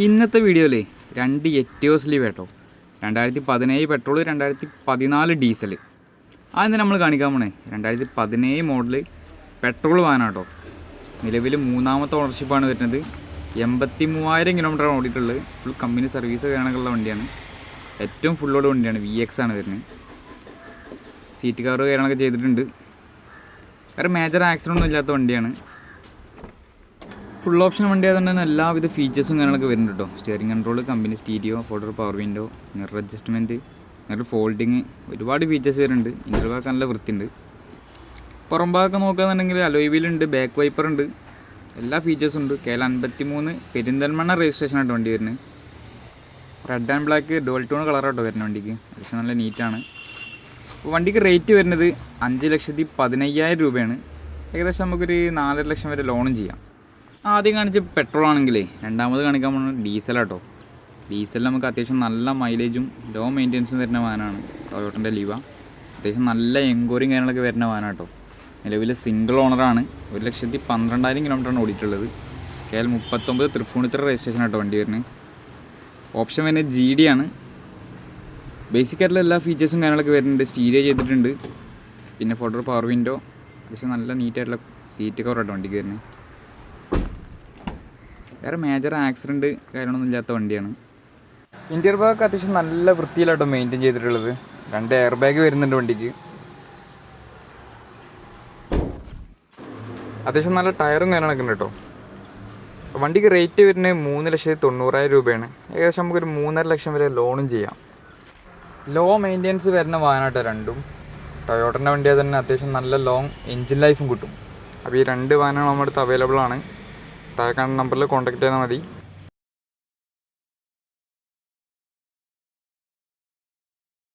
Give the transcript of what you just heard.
ഇന്നത്തെ വീഡിയോയിലേ രണ്ട് എറ്റിയോസ് കേട്ടോ രണ്ടായിരത്തി പതിനേഴ് പെട്രോൾ രണ്ടായിരത്തി പതിനാല് ഡീസൽ ആദ്യം നമ്മൾ കാണിക്കാൻ പോണേ? രണ്ടായിരത്തി പതിനേഴ് മോഡൽ പെട്രോൾ വാനാട്ടോ. നിലവിൽ മൂന്നാമത്തെ ഓണർഷിപ്പാണ് വരുന്നത്. എൺപത്തി മൂവായിരം കിലോമീറ്റർ ഓടിയിട്ടുള്ളത്. ഫുൾ കമ്പനി സർവീസ് കാണാനുള്ള വണ്ടിയാണ്. ഏറ്റവും ഫുള്ളോട് വണ്ടിയാണ്. വി എക്സ് ആണ് വരുന്നത്. സീറ്റ് കവർ കാര്യങ്ങളൊക്കെ ചെയ്തിട്ടുണ്ട്. വേറെ മേജർ ആക്സിഡന്റ് ഒന്നും ഇല്ലാത്ത വണ്ടിയാണ്. ഫുൾ ഓപ്ഷൻ വണ്ടി ആയതുകൊണ്ട് തന്നെ എല്ലാവിധ ഫീച്ചേഴ്സും കാര്യങ്ങളൊക്കെ വരുന്നുണ്ട് കേട്ടോ steering control company stereo photo power window mirror adjustment mirror folding ഒരുപാട് ഫീച്ചേഴ്സ് വരുന്നുണ്ട്. ഇന്റർവ്യൂക്ക് നല്ല വൃത്തിയുണ്ട്. പുറം ഭാഗമൊക്കെ നോക്കുകയാണെന്നുണ്ടെങ്കിൽ അലോയ് വീലുണ്ട് ബാക്ക് വൈപ്പർ ഉണ്ട്. എല്ലാ ഫീച്ചേഴ്സും ഉണ്ട്. കെ എൽ അൻപത്തി മൂന്ന് പെരിന്തൽമണ്ണ രജിസ്ട്രേഷൻ ആയിട്ട് വണ്ടി വരുന്നത്. Red and black dual tone കളറാട്ടോ വരുന്ന വണ്ടിക്ക്. പക്ഷേ നല്ല നീറ്റാണ് വണ്ടിക്ക് റേറ്റ് വരുന്നത് അഞ്ച് ലക്ഷത്തി പതിനയ്യായിരം രൂപയാണ്. ഏകദേശം നമുക്കൊരു നാലര ലക്ഷം വരെ ലോണും ചെയ്യാം. ആദ്യം കാണിച്ച പെട്രോൾ ആണെങ്കിലേ രണ്ടാമത് കാണിക്കാൻ പോകുന്നത് ഡീസലാട്ടോ ഡീസൽ നമുക്ക് അത്യാവശ്യം നല്ല മൈലേജും ലോ മെയിന്റെനൻസും വരുന്ന വാനാണ് ടൊയോട്ടന്റെ ലീവ. അത്യാവശ്യം നല്ല എൻക്വയറിയും കാര്യങ്ങളൊക്കെ വരുന്ന വാഹനമാട്ടോ നിലവിൽ സിംഗിൾ ഓണറാണ് ഒരു ലക്ഷത്തി പന്ത്രണ്ടായിരം കിലോമീറ്ററാണ് ഓടിയിട്ടുള്ളത്. കെ എൽ മുപ്പത്തൊമ്പത് തൃപ്പൂണിത്തറ രജിസ്ട്രേഷൻ ആട്ടോ വണ്ടി വരുന്നത്. ഓപ്ഷൻ വരുന്നത് ജി ഡി ആണ്. ബേസിക് ആയിട്ടുള്ള എല്ലാ ഫീച്ചേഴ്സും കാര്യങ്ങളൊക്കെ വരുന്നുണ്ട്. സ്റ്റീരിയോ ചെയ്തിട്ടുണ്ട്. പിന്നെ ഫോട്ടോ പവർ വിൻഡോ അത്യാവശ്യം നല്ല നീറ്റായിട്ടുള്ള സീറ്റ് കവർ ആട്ടോ വണ്ടിക്ക് വരുന്നത്. വേറെ മേജർ ആക്സിഡന്റ് കാര്യങ്ങളൊന്നും ഇല്ലാത്ത വണ്ടിയാണ്. ഇന്റീരിയർ ഭാഗമൊക്കെ അത്യാവശ്യം നല്ല വൃത്തിയിലാട്ടോ മെയിന്റെയിൻ ചെയ്തിട്ടുള്ളത്. രണ്ട് എയർ ബാഗ് വരുന്നുണ്ട് വണ്ടിക്ക്. അത്യാവശ്യം നല്ല ടയറും കാര്യങ്ങളൊക്കെ ഉണ്ട് കേട്ടോ. വണ്ടിക്ക് റേറ്റ് വരുന്നത് മൂന്ന് ലക്ഷത്തി തൊണ്ണൂറായിരം രൂപയാണ്. ഏകദേശം നമുക്കൊരു മൂന്നര ലക്ഷം വരെ ലോണും ചെയ്യാം. ലോ മെയിന്റെനൻസ് വരുന്ന വാഹനമായിട്ടോ രണ്ടും. ടൊയോട്ടന്റെ വണ്ടിയാൽ തന്നെ അത്യാവശ്യം നല്ല ലോങ് എൻജിൻ ലൈഫും കിട്ടും. അപ്പോൾ ഈ രണ്ട് വാഹനങ്ങൾ നമ്മുടെ അടുത്ത് അവൈലബിൾ ആണ്. താഴെ കാണുന്ന നമ്പറിൽ കോൺടാക്ട് ചെയ്താൽ മതി.